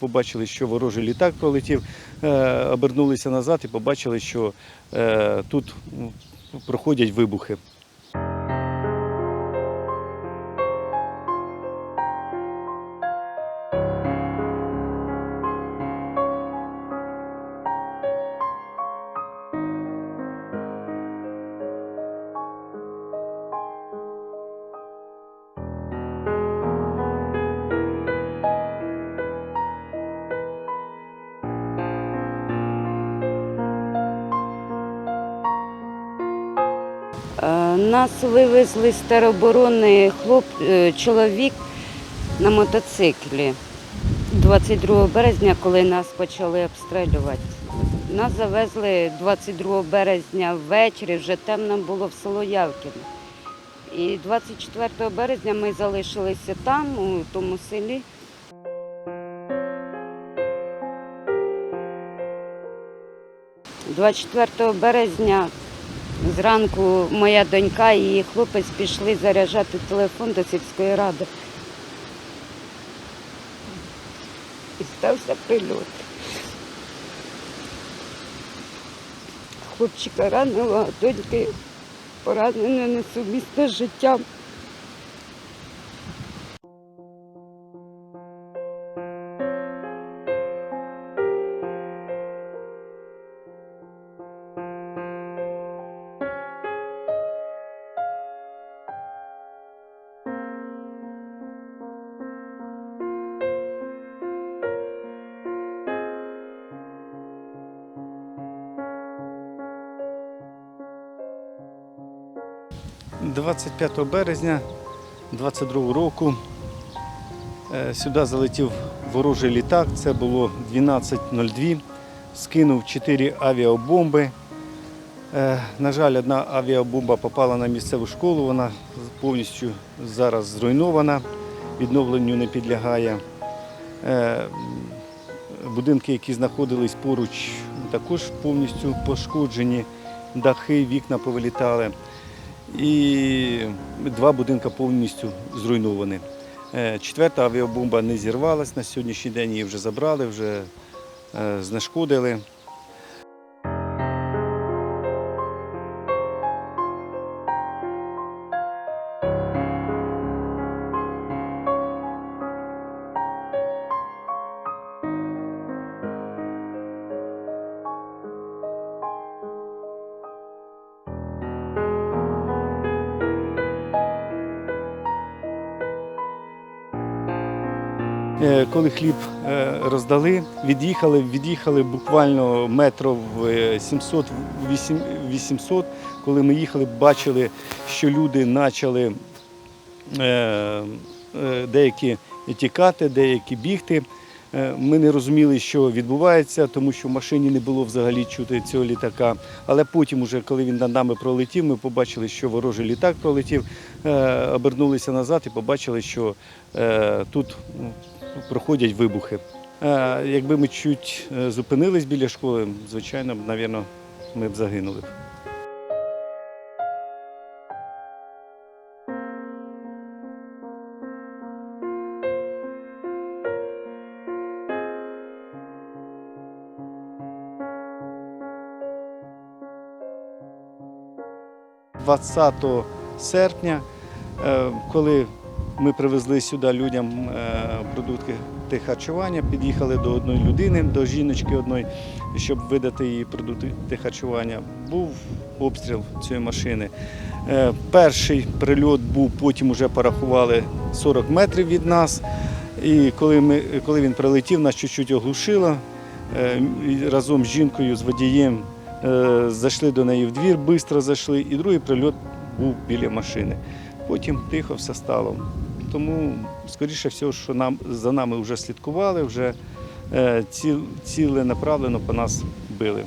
Побачили, що ворожий літак пролетів, е, обернулися назад і побачили, що е, тут проходять вибухи. Нас вивезли з тероборони хлоп, е, чоловік на мотоциклі 22 березня, коли нас почали обстрілювати. Нас завезли 22 березня ввечері, вже темно було в село Явкіне. І 24 березня ми залишилися там, у тому селі. – 24 березня Зранку моя донька і хлопець пішли заряджати телефон до сільської ради. І стався прильот. Хлопчика ранило, а доньки поранено несумісне життям. – 25 березня 22 року е, сюди залетів ворожий літак. Це було 12.02. Скинув 4 авіабомби. Е, На жаль, одна авіабомба попала на місцеву школу. Вона повністю зараз зруйнована, відновленню не підлягає. Е, Будинки, які знаходились поруч, також повністю пошкоджені, дахи, вікна повилітали. І два будинки повністю зруйновані. Е, Четверта авіабомба не зірвалась на сьогоднішній день, її вже забрали, вже е, знешкодили. Коли хліб е, роздали, від'їхали, від'їхали буквально метрів е, 700-800. Коли ми їхали, бачили, що люди почали е, е, деякі тікати, деякі бігти. Е, Ми не розуміли, що відбувається, тому що в машині не було взагалі чути цього літака. Але потім, уже, коли він над нами пролетів, ми побачили, що ворожий літак пролетів, е, обернулися назад і побачили, що е, тут м, проходять вибухи. Е, Якби ми чуть е, зупинились біля школи, звичайно, мабуть, ми б загинули. б. – 20 серпня, е, коли ми привезли сюди людям е, продукти харчування, під'їхали до одної людини, до жіночки одної, щоб видати їй продукти харчування. Був обстріл цієї машини. Е, Перший прильот був, потім вже порахували 40 метрів від нас. І коли, ми, коли він прилетів, нас чуть-чуть оглушило. Е, Разом з жінкою, з водієм зайшли до неї в двір, швидко зайшли, і другий прильот був біля машини. Потім тихо все стало. Тому, скоріше всього, що нам, за нами вже слідкували, вже е, ціле направлено по нас били.